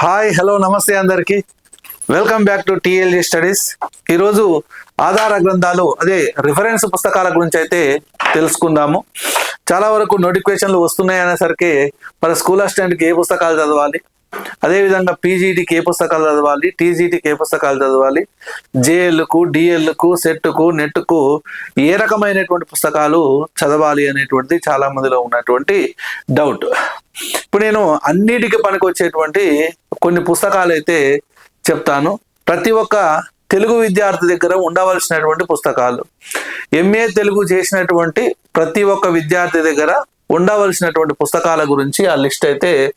Hi hello నమస్తే అందరికి. Welcome back to TLG studies ఈరోజు ఆధార గ్రంథాలు అదే రిఫరెన్స్ పుస్తకాల గురించి అయితే తెలుసుకుందాము. చాలా వరకు నోటిఫికేషన్లు వస్తున్నాయి అనేసరికి మన స్కూల్ అసిస్టెంట్కి ఏ పుస్తకాలు చదవాలి? అదేవిధంగా పీజీటీకి ఏ పుస్తకాలు చదవాలి టీజీటీకి ఏ పుస్తకాలు చదవాలి జేఎల్కు డిఎల్కు సెట్కు నెట్కు ఏ రకమైనటువంటి పుస్తకాలు చదవాలి అనేటువంటిది చాలా మందిలో ఉన్నటువంటి డౌట్ ఇప్పుడు నేను అన్నిటికీ పనికొచ్చేటువంటి కొన్ని పుస్తకాలు అయితే చెప్తాను. ప్రతి ఒక్క తెలుగు విద్యార్థి దగ్గర ఉండవలసినటువంటి పుస్తకాలు. ఎంఏ తెలుగు చేసినటువంటి ప్రతి ఒక్క విద్యార్థి దగ్గర ఉండవలసినటువంటి పుస్తకాల గురించి ఆ లిస్ట్ అయితే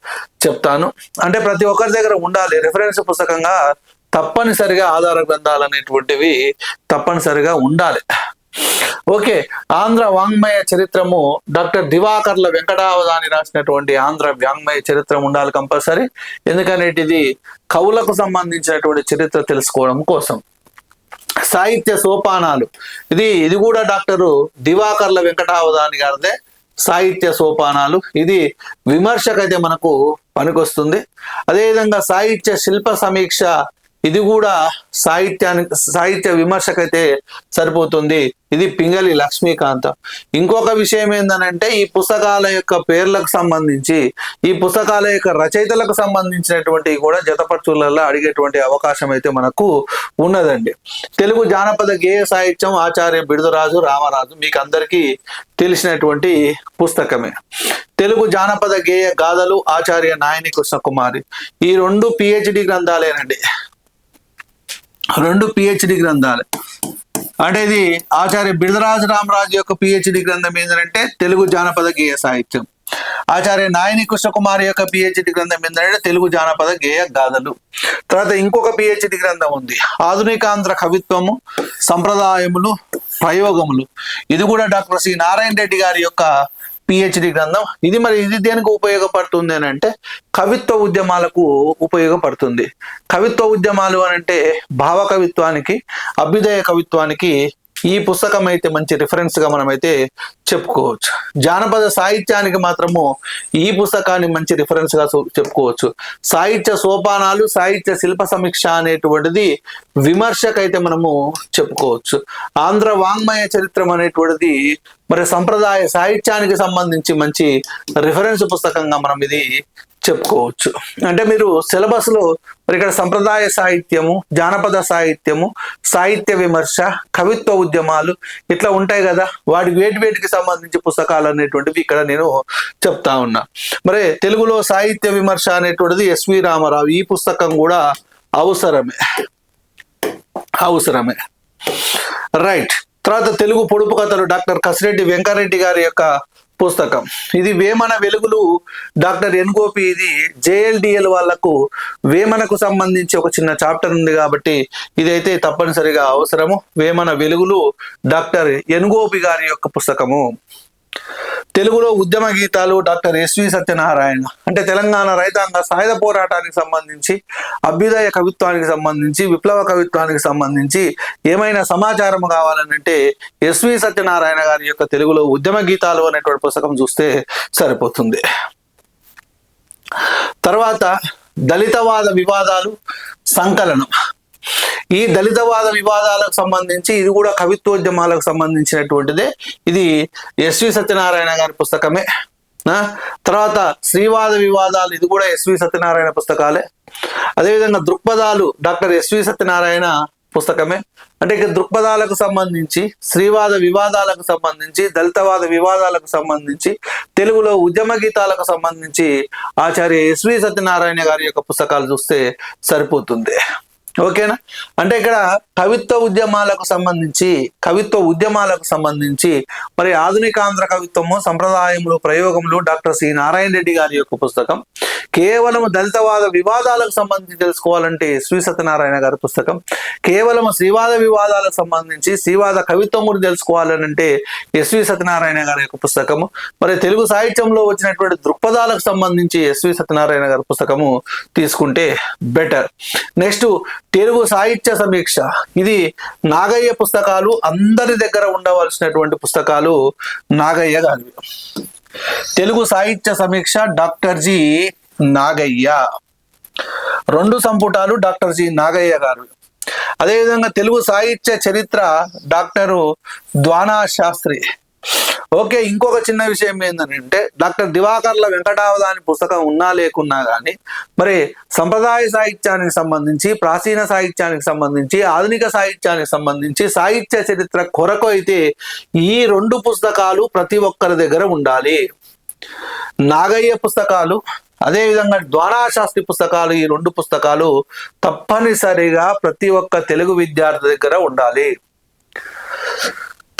చెప్తాను. అంటే ప్రతి ఒక్కరి దగ్గర ఉండాలి. రిఫరెన్స్ పుస్తకంగా తప్పనిసరిగా ఆధార గ్రంథాలు అనేటువంటివి తప్పనిసరిగా ఉండాలి. ఓకే. ఆంధ్ర వాంగ్మయ చరిత్రము డాక్టర్ దివాకర్ల వెంకటావధాని రాసినటువంటి ఆంధ్ర వాంగ్మయ చరిత్రం ఉండాలి కంపల్సరీ. ఎందుకంటే ఇది కవులకు సంబంధించినటువంటి చరిత్ర తెలుసుకోవడం కోసం. సాహిత్య సోపానాలు. ఇది ఇది కూడా డాక్టరు దివాకర్ల వెంకటావధాని గారిదే. సాహిత్య సోపానాలు. ఇది విమర్శకైతే మనకు పనికొస్తుంది. అదేవిధంగా సాహిత్య శిల్ప సమీక్ష ఇది కూడా సాహిత్యానికి సాహిత్య విమర్శకైతే సరిపోతుంది. ఇది పింగళి లక్ష్మీకాంత. ఇంకొక విషయం ఏందనంటే ఈ పుస్తకాల యొక్క పేర్లకు సంబంధించి ఈ పుస్తకాల యొక్క రచయితలకు సంబంధించినటువంటి కూడా జతపరచులలో అడిగేటువంటి అవకాశం అయితే మనకు ఉన్నదండి. తెలుగు జానపద గేయ సాహిత్యం ఆచార్య బిడుదరాజు రామరాజు మీకు అందరికీ తెలిసినటువంటి పుస్తకమే. తెలుగు జానపద గేయ గాథలు ఆచార్య నాయని కృష్ణకుమారి. ఈ రెండు పిహెచ్డి గ్రంథాలేనండి. రెండు పిహెచ్డి గ్రంథాలే. అంటే ఇది ఆచార్య బిడదరాజు రామరాజు యొక్క పిహెచ్డి గ్రంథం ఏంటంటే తెలుగు జానపద గేయ సాహిత్యం. ఆచార్య నాయని కృష్ణకుమారి యొక్క పిహెచ్డి గ్రంథం ఏంటంటే తెలుగు జానపద గేయ గాథలు. తర్వాత ఇంకొక పిహెచ్డి గ్రంథం ఉంది. ఆధునికాంధ్ర కవిత్వము సంప్రదాయములు ప్రయోగములు. ఇది కూడా డాక్టర్ సి నారాయణ రెడ్డి గారి యొక్క పిహెచ్డి గ్రంథం. ఇది మరి ఇది దేనికి ఉపయోగపడుతుంది అని అంటే కవిత్వ ఉద్యమాలకు ఉపయోగపడుతుంది. కవిత్వ ఉద్యమాలు అని అంటే భావ కవిత్వానికి అభ్యుదయ కవిత్వానికి ఈ పుస్తకం అయితే మంచి రిఫరెన్స్గా మనమైతే చెప్పుకోవచ్చు. జానపద సాహిత్యానికి మాత్రము ఈ పుస్తకాన్ని మంచి రిఫరెన్స్గా చెప్పుకోవచ్చు. సాహిత్య సోపానాలు సాహిత్య శిల్ప సమీక్ష అనేటువంటిది విమర్శకైతే మనము చెప్పుకోవచ్చు. ఆంధ్ర వాంగ్మయ చరిత్రం అనేటువంటిది మరి సంప్రదాయ సాహిత్యానికి సంబంధించి మంచి రిఫరెన్స్ పుస్తకంగా మనం ఇది చెప్పుకోవచ్చు. అంటే మీరు సిలబస్లో మరి ఇక్కడ సంప్రదాయ సాహిత్యము జానపద సాహిత్యము సాహిత్య విమర్శ కవిత్వ ఉద్యమాలు ఇట్లా ఉంటాయి కదా. వాటి వేటి వేటికి సంబంధించి పుస్తకాలు అనేటువంటివి ఇక్కడ నేను చెప్తా ఉన్నా. మరి తెలుగులో సాహిత్య విమర్శ అనేటువంటిది ఎస్వి రామారావు ఈ పుస్తకం కూడా అవసరమే. అవసరమే. రైట్. తర్వాత తెలుగు పొడుపు కథలు డాక్టర్ కసిరెడ్డి వెంకారెడ్డి గారి యొక్క పుస్తకం. ఇది వేమన వెలుగులు డాక్టర్ ఎన్ గోపి ఇది జేఎల్డిఎల్ వాళ్ళకు వేమనకు సంబంధించి ఒక చిన్న చాప్టర్ ఉంది కాబట్టి ఇదైతే తప్పనిసరిగా అవసరము. వేమన వెలుగులు డాక్టర్ ఎన్ గోపి గారి యొక్క పుస్తకము. తెలుగులో ఉద్యమ గీతాలు డాక్టర్ ఎస్వి సత్యనారాయణ. అంటే తెలంగాణ రైతాంగ సాయుధ పోరాటానికి సంబంధించి అభ్యుదయ కవిత్వానికి సంబంధించి విప్లవ కవిత్వానికి సంబంధించి ఏమైనా సమాచారం కావాలనంటే ఎస్వి సత్యనారాయణ గారి యొక్క తెలుగులో ఉద్యమ గీతాలు అనేటువంటి పుస్తకం చూస్తే సరిపోతుంది. తర్వాత దళితవాద వివాదాలు సంకలనం. ఈ దళితవాద వివాదాలకు సంబంధించి ఇది కూడా కవిత్వోద్యమాలకు సంబంధించినటువంటిదే. ఇది ఎస్వి సత్యనారాయణ గారి పుస్తకమే. తర్వాత శ్రీవాద వివాదాలు ఇది కూడా ఎస్వి సత్యనారాయణ పుస్తకాలే. అదేవిధంగా దృక్పథాలు డాక్టర్ ఎస్వి సత్యనారాయణ పుస్తకమే. అంటే ఇక దృక్పథాలకు సంబంధించి శ్రీవాద వివాదాలకు సంబంధించి దళితవాద వివాదాలకు సంబంధించి తెలుగులో ఉద్యమ గీతాలకు సంబంధించి ఆచార్య ఎస్వి సత్యనారాయణ గారి యొక్క పుస్తకాలు చూస్తే సరిపోతుంది. ఓకేనా? అంటే ఇక్కడ కవిత్వ ఉద్యమాలకు సంబంధించి కవిత్వ ఉద్యమాలకు సంబంధించి మరి ఆధునికాంధ్ర కవిత్వము సంప్రదాయములు ప్రయోగములు డాక్టర్ సి నారాయణ రెడ్డి గారి యొక్క పుస్తకం. కేవలం దళితవాద వివాదాలకు సంబంధించి తెలుసుకోవాలంటే శ్రీ సత్యనారాయణ గారి పుస్తకం. కేవలం శ్రీవాద వివాదాలకు సంబంధించి శ్రీవాద కవిత్వములు తెలుసుకోవాలనంటే ఎస్వి సత్యనారాయణ గారి యొక్క పుస్తకము. మరి తెలుగు సాహిత్యంలో వచ్చినటువంటి దృక్పథాలకు సంబంధించి ఎస్వి సత్యనారాయణ గారి పుస్తకము తీసుకుంటే బెటర్. నెక్స్ట్ తెలుగు సాహిత్య సమీక్ష. ఇది నాగయ్య పుస్తకాలు అందరి దగ్గర ఉండవలసినటువంటి పుస్తకాలు నాగయ్య గారి. తెలుగు సాహిత్య సమీక్ష డాక్టర్ జి నాగయ్య. రెండు సంపుటాలు డాక్టర్ జి నాగయ్య గారు. అదేవిధంగా తెలుగు సాహిత్య చరిత్ర డాక్టరు ద్వానా శాస్త్రి ఓకే ఇంకొక చిన్న విషయం ఏంటంటే డాక్టర్ దివాకర్ల వెంకటావధాని పుస్తకం ఉన్నా లేకున్నా కానీ మరి సంప్రదాయ సాహిత్యానికి సంబంధించి ప్రాచీన సాహిత్యానికి సంబంధించి ఆధునిక సాహిత్యానికి సంబంధించి సాహిత్య చరిత్ర కొరకు అయితే ఈ రెండు పుస్తకాలు ప్రతి ఒక్కరి దగ్గర ఉండాలి. నాగయ్య పుస్తకాలు అదేవిధంగా ద్వారాశాస్త్రి పుస్తకాలు ఈ రెండు పుస్తకాలు తప్పనిసరిగా ప్రతి ఒక్క తెలుగు విద్యార్థి దగ్గర ఉండాలి.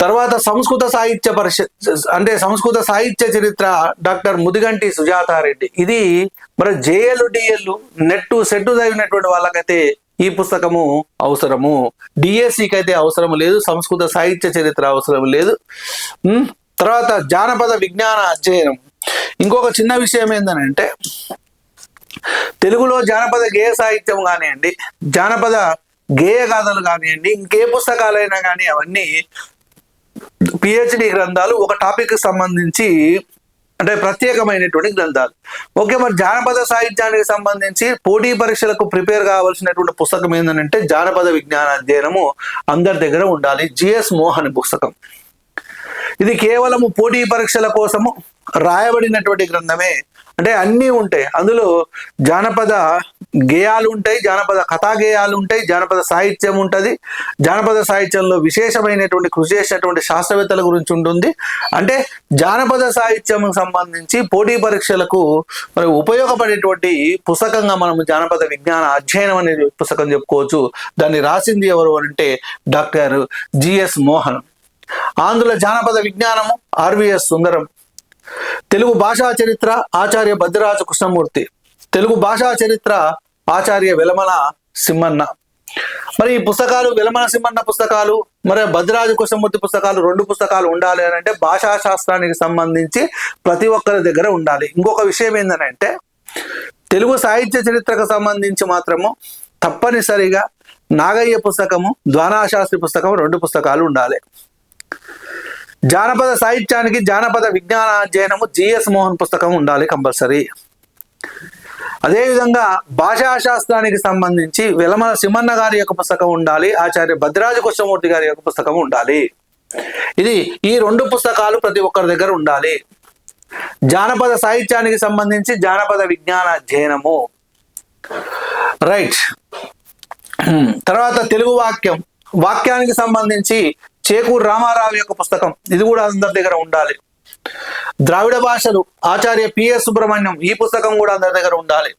తర్వాత సంస్కృత సాహిత్య పరిషత్ అంటే సంస్కృత సాహిత్య చరిత్ర డాక్టర్ ముదిగంటి సుజాతారెడ్డి. ఇది మరి జేఎల్ డిఎల్ నెట్ సెట్ చదివినటువంటి వాళ్ళకైతే ఈ పుస్తకము అవసరము. డిఎస్సికి అయితే అవసరం లేదు సంస్కృత సాహిత్య చరిత్ర అవసరం లేదు. తర్వాత జానపద విజ్ఞాన అధ్యయనం. ఇంకొక చిన్న విషయం ఏంటంటే తెలుగులో జానపద గేయ సాహిత్యం కానివ్వండి జానపద గేయ గాథలు కానివ్వండి ఇంకే పుస్తకాలైనా కానీ అవన్నీ పిహెచ్డి గ్రంథాలు ఒక టాపిక్ సంబంధించి అంటే ప్రత్యేకమైనటువంటి గ్రంథాలు. ఓకే మరి జానపద సాహిత్యానికి సంబంధించి పోటీ పరీక్షలకు ప్రిపేర్ కావాల్సినటువంటి పుస్తకం ఏంటంటే జానపద విజ్ఞాన అధ్యయనము అందరి దగ్గర ఉండాలి. జిఎస్ మోహన్ పుస్తకం. ఇది కేవలము పోటీ పరీక్షల కోసము రాయబడినటువంటి గ్రంథమే. అంటే అన్నీ ఉంటాయి. అందులో జానపద గేయాలు ఉంటాయి జానపద కథా గేయాలు ఉంటాయి జానపద సాహిత్యం ఉంటుంది. జానపద సాహిత్యంలో విశేషమైనటువంటి కృషి చేసినటువంటి శాస్త్రవేత్తల గురించి ఉంటుంది. అంటే జానపద సాహిత్యం సంబంధించి పోటీ పరీక్షలకు మరి ఉపయోగపడేటువంటి పుస్తకంగా మనం జానపద విజ్ఞాన అధ్యయనం అనే పుస్తకం చెప్పుకోవచ్చు. దాన్ని రాసింది ఎవరు అంటే డాక్టర్ జిఎస్ మోహన్. ఆంధ్రుల జానపద విజ్ఞానము ఆర్విఎస్ సుందరం. తెలుగు భాషా చరిత్ర ఆచార్య భద్రరాజు కృష్ణమూర్తి తెలుగు భాషా చరిత్ర ఆచార్య వెలమల సింహన్న మరి ఈ పుస్తకాలు వెలమల సింహన్న పుస్తకాలు మరి భద్రరాజు కృష్ణమూర్తి పుస్తకాలు రెండు పుస్తకాలు ఉండాలి అని అంటే భాషా శాస్త్రానికి సంబంధించి ప్రతి ఒక్కరి దగ్గర ఉండాలి. ఇంకొక విషయం ఏంటంటే తెలుగు సాహిత్య చరిత్రకు సంబంధించి మాత్రము తప్పనిసరిగా నాగయ్య పుస్తకము ద్వానాశాస్త్రి పుస్తకం రెండు పుస్తకాలు ఉండాలి. జానపద సాహిత్యానికి జానపద విజ్ఞాన అధ్యయనము జిఎస్ మోహన్ పుస్తకం ఉండాలి కంపల్సరీ. అదేవిధంగా భాషా శాస్త్రానికి సంబంధించి వెలమల సిమ్మన్న గారి యొక్క పుస్తకం ఉండాలి ఆచార్య భద్రాజ కృష్ణమూర్తి గారి యొక్క పుస్తకం ఉండాలి. ఇది ఈ రెండు పుస్తకాలు ప్రతి ఒక్కరి దగ్గర ఉండాలి. జానపద సాహిత్యానికి సంబంధించి జానపద విజ్ఞాన అధ్యయనము రైట్ తర్వాత తెలుగు వాక్యం. వాక్యానికి సంబంధించి చేకూరు రామారావు యొక్క పుస్తకం. ఇది కూడా అందరి దగ్గర ఉండాలి. ద్రావిడ భాషలు ఆచార్య పిఎస్ సుబ్రహ్మణ్యం ఈ పుస్తకం కూడా అందరి దగ్గర ఉండాలి.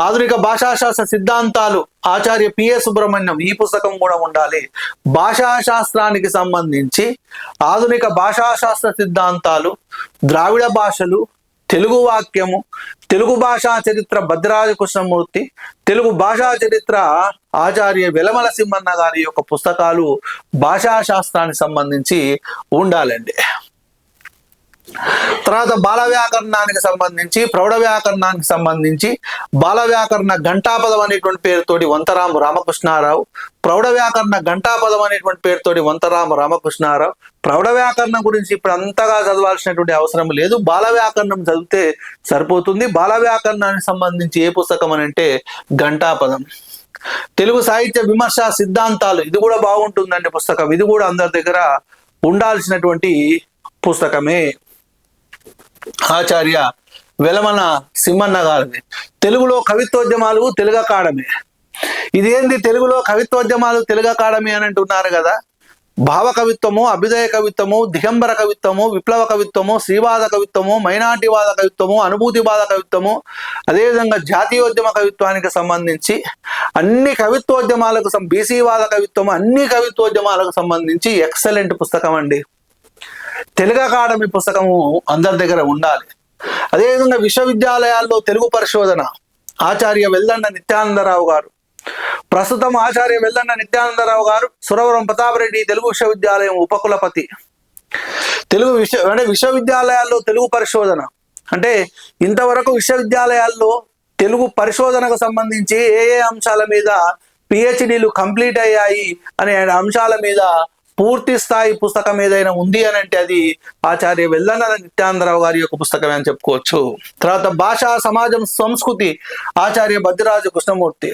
ఆధునిక భాషాశాస్త్ర సిద్ధాంతాలు ఆచార్య పిఎస్ సుబ్రహ్మణ్యం ఈ పుస్తకం కూడా ఉండాలి. భాషాశాస్త్రానికి సంబంధించి ఆధునిక భాషాశాస్త్ర సిద్ధాంతాలు ద్రావిడ భాషలు తెలుగు వాక్యము తెలుగు భాషా చరిత్ర భద్రాజ కృష్ణమూర్తి తెలుగు భాషా చరిత్ర ఆచార్య వెలమల సింహన్న గారి యొక్క పుస్తకాలు భాషా శాస్త్రానికి సంబంధించి ఉండాలండి. తర్వాత బాల వ్యాకరణానికి సంబంధించి ప్రౌఢ వ్యాకరణానికి సంబంధించి బాల వ్యాకరణ ఘంటాపదం అనేటువంటి పేరుతోటి వంతరాము రామకృష్ణారావు ప్రౌఢ వ్యాకరణ ఘంటాపదం అనేటువంటి పేరుతోటి వంతరాము రామకృష్ణారావు. ప్రౌఢ వ్యాకరణం గురించి ఇప్పుడు అంతగా చదవాల్సినటువంటి అవసరం లేదు. బాల వ్యాకరణం చదివితే సరిపోతుంది. బాల వ్యాకరణానికి సంబంధించి ఏ పుస్తకం అని అంటే ఘంటాపదం. తెలుగు సాహిత్య విమర్శ సిద్ధాంతాలు ఇది కూడా బాగుంటుందండి పుస్తకం. ఇది కూడా అందరి దగ్గర ఉండాల్సినటువంటి పుస్తకమే. ఆచార్య వెలమన సింహన్న గారిది. తెలుగులో కవిత్వోద్యమాలు తెలుగు అకాడమీ. ఇదేంది తెలుగులో కవిత్వోద్యమాలు తెలుగు అకాడమీ అని అంటున్నారు కదా? భావ కవిత్వము అభ్యుదయ కవిత్వము దిగంబర కవిత్వము విప్లవ కవిత్వము శ్రీవాద కవిత్వము మైనార్టీవాద కవిత్వము అనుభూతివాద కవిత్వము అదేవిధంగా జాతీయోద్యమ కవిత్వానికి సంబంధించి అన్ని కవిత్వోద్యమాలకు బీసీవాద కవిత్వము అన్ని కవిత్వోద్యమాలకు సంబంధించి ఎక్సలెంట్ పుస్తకం అండి తెలుగు అకాడమీ పుస్తకము అందరి దగ్గర ఉండాలి. అదేవిధంగా విశ్వవిద్యాలయాల్లో తెలుగు పరిశోధన ఆచార్య వెల్లండ నిత్యానందరావు గారు. ప్రస్తుతం ఆచార్య వెల్లండ నిత్యానందరావు గారు సురవరం ప్రతాపరెడ్డి తెలుగు విశ్వవిద్యాలయం ఉపకులపతి. తెలుగు విశ్వ అంటే విశ్వవిద్యాలయాల్లో తెలుగు పరిశోధన అంటే ఇంతవరకు విశ్వవిద్యాలయాల్లో తెలుగు పరిశోధనకు సంబంధించి ఏ ఏ అంశాల మీద పిహెచ్డీలు కంప్లీట్ అయ్యాయి అనే అంశాల మీద పూర్తి స్థాయి పుస్తకం ఏదైనా ఉంది అని అంటే అది ఆచార్య వెల్లన్న నిత్యానందరావు గారి యొక్క పుస్తకమే అని చెప్పుకోవచ్చు. తర్వాత భాషా సమాజం సంస్కృతి ఆచార్య భద్రరాజు కృష్ణమూర్తి.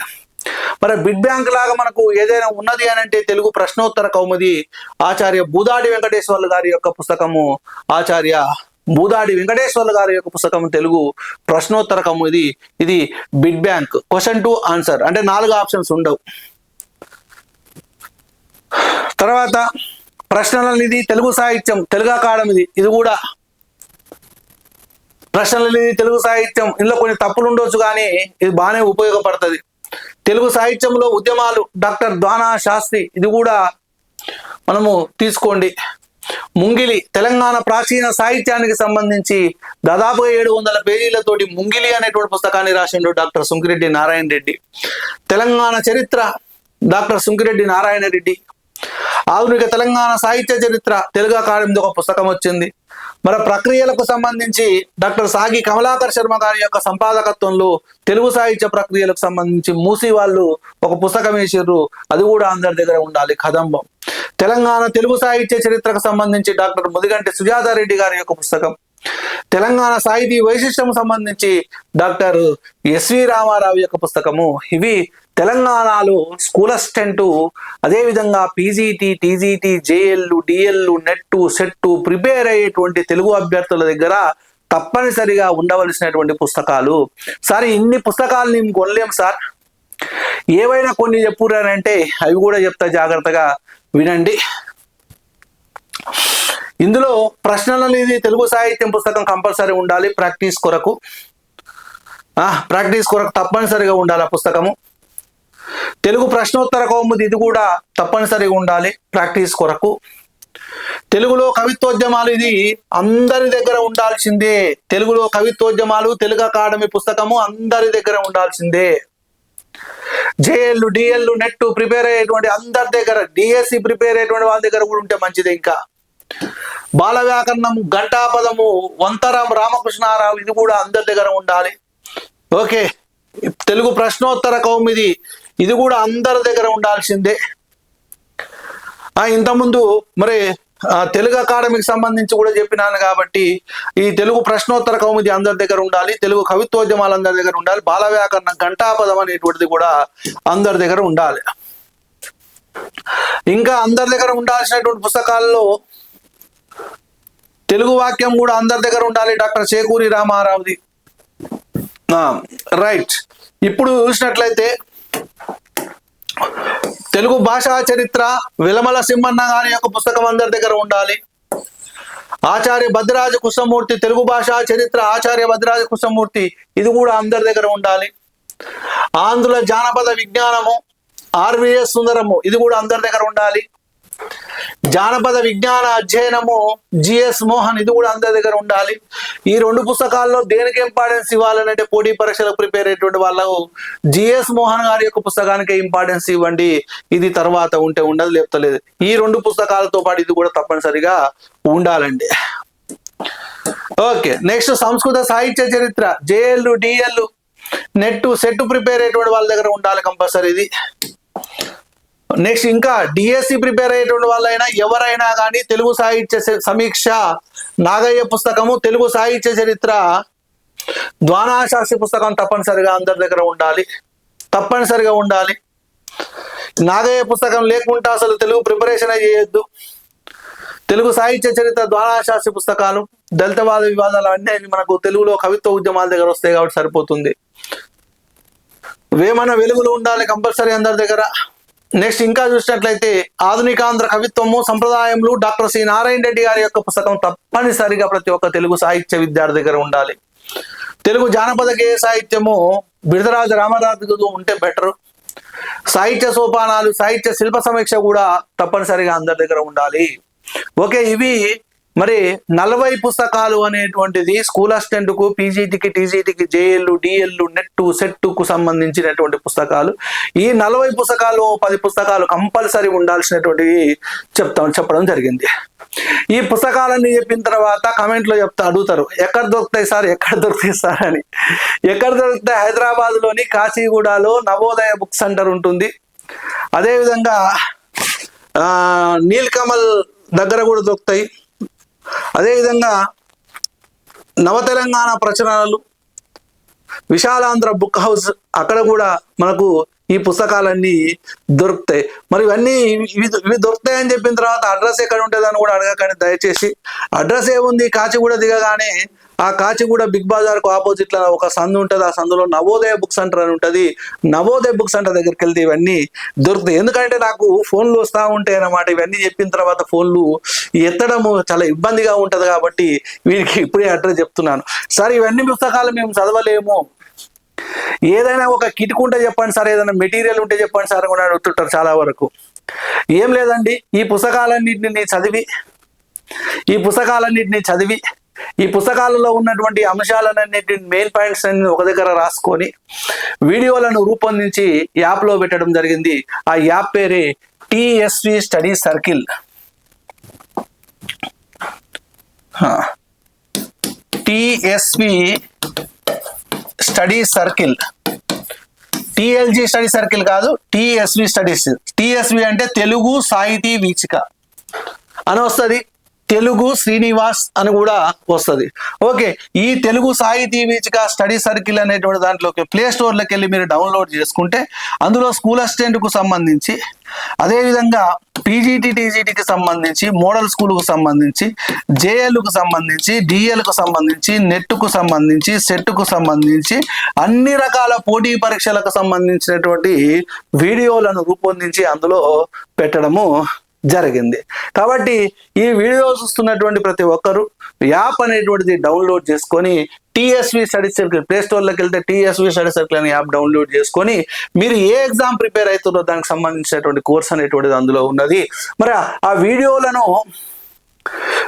మరి బిడ్ బ్యాంక్ లాగా మనకు ఏదైనా ఉన్నది అని అంటే తెలుగు ప్రశ్నోత్తర కౌముది ఆచార్య బూదాడి వెంకటేశ్వర్లు గారి యొక్క పుస్తకము ఆచార్య బూదాడి వెంకటేశ్వర్లు గారి యొక్క పుస్తకం తెలుగు ప్రశ్నోత్తర కౌముది. ఇది bit bank. Question to answer అంటే నాలుగు ఆప్షన్స్ ఉండవు. తర్వాత ప్రశ్నల నిధి తెలుగు సాహిత్యం తెలుగు అకాడమీది ఇది కూడా. ప్రశ్నల నిధి తెలుగు సాహిత్యం ఇందులో కొన్ని తప్పులు ఉండొచ్చు కానీ ఇది బాగానే ఉపయోగపడుతుంది. తెలుగు సాహిత్యంలో ఉద్యమాలు డాక్టర్ ద్వానా శాస్త్రి ఇది కూడా మనము తీసుకోండి. ముంగిలి తెలంగాణ ప్రాచీన సాహిత్యానికి సంబంధించి దాదాపుగా ఏడు వందల పేజీలతోటి ముంగిలి అనేటువంటి పుస్తకాన్ని రాసిండు డాక్టర్ సుంకిరెడ్డి నారాయణ రెడ్డి తెలంగాణ చరిత్ర డాక్టర్ సుంకిరెడ్డి నారాయణ రెడ్డి ఆధునిక తెలంగాణ సాహిత్య చరిత్ర తెలుగు అకాడమీ ఒక పుస్తకం వచ్చింది. మరి ప్రక్రియలకు సంబంధించి డాక్టర్ సాగి కమలాకర్ శర్మ గారి యొక్క సంపాదకత్వంలో తెలుగు సాహిత్య ప్రక్రియలకు సంబంధించి మూసి వాళ్ళు ఒక పుస్తకం వేసారు అది కూడా అందరి దగ్గర ఉండాలి కదంబం. తెలంగాణ తెలుగు సాహిత్య చరిత్రకు సంబంధించి డాక్టర్ ముదిగంటి సుజాత రెడ్డి గారి యొక్క పుస్తకం. తెలంగాణ సాహితీ వైశిష్టం సంబంధించి డాక్టర్ ఎస్వి రామారావు యొక్క పుస్తకము. ఇవి తెలంగాణలో స్కూల్ అసిస్టెంట్ అదేవిధంగా PGT TGT JL DL net set prepare అయ్యేటువంటి తెలుగు అభ్యర్థుల దగ్గర తప్పనిసరిగా ఉండవలసినటువంటి పుస్తకాలు. సార్ ఇన్ని పుస్తకాలు నేను కొనలేం సార్. ఏవైనా కొన్ని చెప్పురానంటే అవి కూడా చెప్తా జాగ్రత్తగా వినండి. ఇందులో ప్రశ్నలు అనేది తెలుగు సాహిత్యం పుస్తకం కంపల్సరీ ఉండాలి ప్రాక్టీస్ కొరకు. ప్రాక్టీస్ కొరకు తప్పనిసరిగా ఉండాలి ఆ పుస్తకము. తెలుగు ప్రశ్నోత్తర కౌముది ఇది కూడా తప్పనిసరిగా ఉండాలి ప్రాక్టీస్ కొరకు. తెలుగులో కవిత్వోద్యమాలు ఇది అందరి దగ్గర ఉండాల్సిందే. తెలుగులో కవిత్వోద్యమాలు తెలుగు అకాడమీ పుస్తకము అందరి దగ్గర ఉండాల్సిందే. జేఎల్ డిఎల్ నెట్ ప్రిపేర్ అయ్యేటువంటి అందరి దగ్గర డిఎస్సి ప్రిపేర్ అయ్యేటువంటి వాళ్ళ దగ్గర కూడా ఉంటే మంచిది ఇంకా. బాల వ్యాకరణం ఘంటాపదము వంతరం రామకృష్ణారావు ఇది కూడా అందరి దగ్గర ఉండాలి. ఓకే తెలుగు ప్రశ్నోత్తర కౌమిది ఇది కూడా అందరి దగ్గర ఉండాల్సిందే. ఇంతకుముందు మరి తెలుగు అకాడమీకి సంబంధించి కూడా చెప్పినాను కాబట్టి ఈ తెలుగు ప్రశ్నోత్తర కౌముది అందరి దగ్గర ఉండాలి తెలుగు కవిత్వోద్యమాలు అందరి దగ్గర ఉండాలి బాల వ్యాకరణం ఘంటాపదం అనేటువంటిది కూడా అందరి దగ్గర ఉండాలి. ఇంకా అందరి దగ్గర ఉండాల్సినటువంటి పుస్తకాల్లో తెలుగు వాక్యం కూడా అందరి దగ్గర ఉండాలి డాక్టర్ చేకూరి రామారావుది. రైట్. ఇప్పుడు చూసినట్లయితే తెలుగు భాషా చరిత్ర విలమల సింహన్న గారి యొక్క పుస్తకం అందరి దగ్గర ఉండాలి. ఆచార్య భద్రరాజ కృష్ణమూర్తి తెలుగు భాషా చరిత్ర ఆచార్య భద్రరాజ కృష్ణమూర్తి ఇది కూడా అందరి దగ్గర ఉండాలి. ఆంధ్రుల జానపద విజ్ఞానము ఆర్వీఎస్ సుందరము ఇది కూడా అందరి దగ్గర ఉండాలి. జానపద విజ్ఞాన అధ్యయనము జిఎస్ మోహన్ ఇది కూడా అందరి దగ్గర ఉండాలి. ఈ రెండు పుస్తకాల్లో దేనికి ఇంపార్టెన్స్ ఇవ్వాలంటే పోటీ పరీక్షలకు ప్రిపేర్ అయ్యేటువంటి వాళ్ళకు జిఎస్ మోహన్ గారి యొక్క పుస్తకానికి ఇంపార్టెన్స్ ఇవ్వండి. ఇది తర్వాత ఉంటే ఉండదు లేపుతలేదు. ఈ రెండు పుస్తకాలతో పాటు ఇది కూడా తప్పనిసరిగా ఉండాలండి. ఓకే నెక్స్ట్ సంస్కృత సాహిత్య చరిత్ర JL DL net set prepare అయ్యేటువంటి వాళ్ళ దగ్గర ఉండాలి కంపల్సరీ ఇది. నెక్స్ట్ ఇంకా డిఎస్సి ప్రిపేర్ అయ్యేటువంటి వాళ్ళైనా ఎవరైనా కానీ తెలుగు సాహిత్య సమీక్ష నాగయ్య పుస్తకము తెలుగు సాహిత్య చరిత్ర ద్వానాశాస్త్రి పుస్తకం తప్పనిసరిగా అందరి దగ్గర ఉండాలి. తప్పనిసరిగా ఉండాలి. నాగయ్య పుస్తకం లేకుండా అసలు తెలుగు ప్రిపరేషన్ చేయొద్దు. తెలుగు సాహిత్య చరిత్ర ద్వారాశాస్త్రి పుస్తకాలు దళితవాద వివాదాలు అంటే అవి మనకు తెలుగులో కవిత్వ ఉద్యమాల దగ్గర వస్తాయి కాబట్టి సరిపోతుంది. వేమన వెలుగులు ఉండాలి కంపల్సరీ అందరి దగ్గర. నెక్స్ట్ ఇంకా చూసినట్లయితే ఆధునికాంధ్ర కవిత్వము సంప్రదాయములు డాక్టర్ సి నారాయణ రెడ్డి గారి యొక్క పుస్తకం తప్పనిసరిగా ప్రతి ఒక్క తెలుగు సాహిత్య విద్యార్థి దగ్గర ఉండాలి. తెలుగు జానపద గేయ సాహిత్యము బిడదరాజు రామరాజు ఉంటే బెటర్. సాహిత్య సోపానాలు సాహిత్య శిల్ప సమీక్ష కూడా తప్పనిసరిగా అందరి దగ్గర ఉండాలి. ఓకే ఇవి మరి నలభై పుస్తకాలు అనేటువంటిది స్కూల్ అసిస్టెంట్కు పీజీటీకి టీజీటీకి జేఎల్ డిఎల్ నెట్ సెట్కు సంబంధించినటువంటి పుస్తకాలు. ఈ నలభై పుస్తకాలు పది పుస్తకాలు కంపల్సరీ ఉండాల్సినటువంటివి చెప్తాం చెప్పడం జరిగింది. ఈ పుస్తకాలన్నీ చెప్పిన తర్వాత కమెంట్లో చెప్తా అడుగుతారు ఎక్కడ దొరుకుతాయి సార్? ఎక్కడ దొరుకుతాయి సార్? అని. ఎక్కడ దొరుకుతాయి? హైదరాబాద్లోని కాశీగూడలో నవోదయ బుక్ సెంటర్ ఉంటుంది. అదేవిధంగా నీల్కమల్ నీలకమల్ దగ్గర కూడా దొరుకుతాయి. అదేవిధంగా నవతెలంగాణ ప్రచురణలు విశాలాంధ్ర బుక్ హౌస్ అక్కడ కూడా మనకు ఈ పుస్తకాలన్నీ దొరుకుతాయి. మరి ఇవన్నీ ఇవి దొరుకుతాయి అని చెప్పిన తర్వాత అడ్రస్ ఎక్కడ ఉంటుందని కూడా అడగకండి దయచేసి. అడ్రస్ ఏముంది? కాచిగూడ దిగగానే ఆ కాచిగూడ బిగ్ బజార్కు ఆపోజిట్లో ఒక సందు ఉంటుంది. ఆ సందులో నవోదయ బుక్ సెంటర్ అని ఉంటుంది. నవోదయ బుక్ సెంటర్ దగ్గరికి వెళ్తే ఇవన్నీ దొరుకుతాయి. ఎందుకంటే నాకు ఫోన్లు వస్తూ ఉంటాయి అన్నమాట. ఇవన్నీ చెప్పిన తర్వాత ఫోన్లు ఎత్తడము చాలా ఇబ్బందిగా ఉంటుంది కాబట్టి వీరికి ఇప్పుడే అడ్రస్ చెప్తున్నాను. సార్ ఇవన్నీ పుస్తకాలు మేము చదవలేము. ఏదైనా ఒక కిటుకు ఉంటే చెప్పండి సార్ ఏదైనా మెటీరియల్ ఉంటే చెప్పండి సార్ అని అడుగుతుంటారు చాలా వరకు. ఏం లేదండి ఈ పుస్తకాలన్నింటినీ చదివి ఈ పుస్తకాలన్నింటినీ చదివి ఈ పుస్తకాలలో ఉన్నటువంటి అంశాలన్నింటిని మెయిన్ పాయింట్స్ అన్ని ఒక దగ్గర రాసుకొని వీడియోలను రూపొందించి యాప్లో పెట్టడం జరిగింది. ఆ యాప్ పేరే TSV study circle TSV study circle. TLG study circle కాదు టిఎస్వి స్టడీస్ టిఎస్వి అంటే తెలుగు సాహితీ వీచిక అని వస్తుంది. తెలుగు శ్రీనివాస్ అని కూడా వస్తుంది. ఓకే ఈ తెలుగు సాహితీ వీచిక స్టడీ సర్కిల్ అనేటువంటి దాంట్లోకి ప్లే స్టోర్లోకి వెళ్ళి మీరు డౌన్లోడ్ చేసుకుంటే అందులో స్కూల్ అసిస్టెంట్కు సంబంధించి అదేవిధంగా పీజీటీ టీజీటీకి సంబంధించి మోడల్ స్కూల్కు సంబంధించి జేఎల్కు సంబంధించి డిఎల్కు సంబంధించి నెట్కు సంబంధించి సెట్కు సంబంధించి అన్ని రకాల పోటీ పరీక్షలకు సంబంధించినటువంటి వీడియోలను రూపొందించి అందులో పెట్టడము జరిగింది. కాబట్టి ఈ వీడియో చూస్తున్నటువంటి ప్రతి ఒక్కరు యాప్ అనేటువంటిది డౌన్లోడ్ చేసుకొని టిఎస్వి స్టడీ సర్కిల్ ప్లే స్టోర్లోకి వెళ్తే టిఎస్వి స్టడీ సర్కిల్ అనే యాప్ డౌన్లోడ్ చేసుకొని మీరు ఏ ఎగ్జామ్ ప్రిపేర్ అవుతుందో దానికి సంబంధించినటువంటి కోర్స్ అనేటువంటిది అందులో ఉన్నది. మరి ఆ- వీడియోలను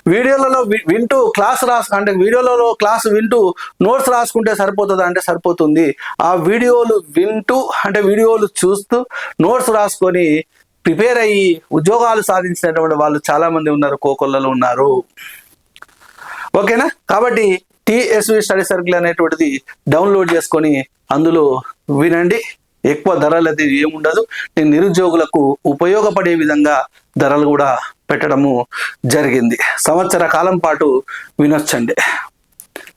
వీడియోలలో వింటూ క్లాస్ రాసు అంటే వీడియోలలో క్లాస్ వింటూ నోట్స్ రాసుకుంటే సరిపోతుందా? అంటే సరిపోతుంది. ఆ వీడియోలు వింటూ అంటే వీడియోలు చూస్తూ నోట్స్ రాసుకొని ప్రిపేర్ అయ్యి ఉద్యోగాలు సాధించినటువంటి వాళ్ళు చాలామంది ఉన్నారు కోకొల్లలో ఉన్నారు. ఓకేనా? కాబట్టి టిఎస్వి స్టడీ సర్కిల్ అనేటువంటిది డౌన్లోడ్ చేసుకొని అందులో వినండి. ఎక్కువ ధరలు అది ఏముండదు. నేను నిరుద్యోగులకు ఉపయోగపడే విధంగా ధరలు కూడా పెట్టడము జరిగింది. సంవత్సర కాలం పాటు వినొచ్చండి.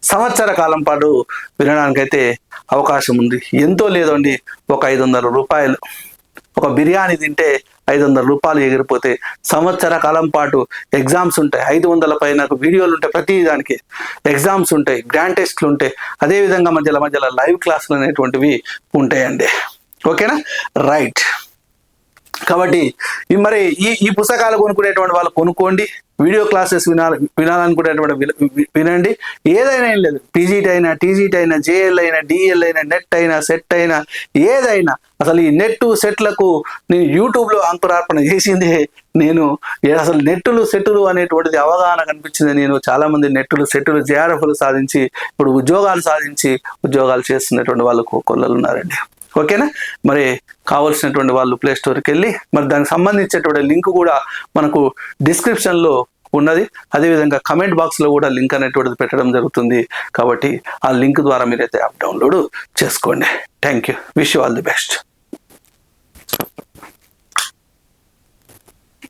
సంవత్సర కాలం పాటు వినడానికైతే అవకాశం ఉంది. ఎంతో లేదండి. ఒక ఐదు వందల రూపాయలు. ఒక బిర్యానీ తింటే ఐదు వందల రూపాయలు ఎగిరిపోతే సంవత్సర కాలం పాటు ఎగ్జామ్స్ ఉంటాయి. ఐదు వందల పైన వీడియోలు ఉంటాయి ప్రతి దానికి. ఎగ్జామ్స్ ఉంటాయి గ్రాండ్ టెస్ట్లు ఉంటాయి. అదేవిధంగా మధ్యలో మధ్యలో లైవ్ క్లాసులు అనేటువంటివి ఉంటాయండి. ఓకేనా? రైట్. కాబట్టి ఈ మరి ఈ ఈ పుస్తకాలు కొనుక్కునేటువంటి వాళ్ళు కొనుక్కోండి వీడియో క్లాసెస్ వినాలి వినాలనుకునేటువంటి వినండి. ఏదైనా ఏం లేదు. పీజీటీ అయినా టీజీటీ అయినా జేఎల్ అయినా డిఎల్ అయినా నెట్ అయినా సెట్ అయినా ఏదైనా. అసలు ఈ నెట్ సెట్లకు నేను యూట్యూబ్లో అంకురార్పణ చేసింది నేను. అసలు నెట్టులు సెట్టులు అనేటువంటిది అవగాహన కనిపించింది నేను. చాలా మంది నెట్టులు సెట్టులు జేఆర్ఎఫ్లు సాధించి ఇప్పుడు ఉద్యోగాలు సాధించి ఉద్యోగాలు చేస్తున్నటువంటి వాళ్ళు కొల్లలు ఉన్నారండి. ఓకేనా? మరి కావాల్సినటువంటి వాళ్ళు ప్లే స్టోర్కి వెళ్ళి మరి దానికి సంబంధించినటువంటి లింక్ కూడా మనకు డిస్క్రిప్షన్లో ఉన్నది. అదేవిధంగా కమెంట్ బాక్స్లో కూడా లింక్ అనేటువంటిది పెట్టడం జరుగుతుంది. కాబట్టి ఆ లింక్ ద్వారా మీరైతే యాప్ డౌన్లోడ్ చేసుకోండి. Thank you wish you all the best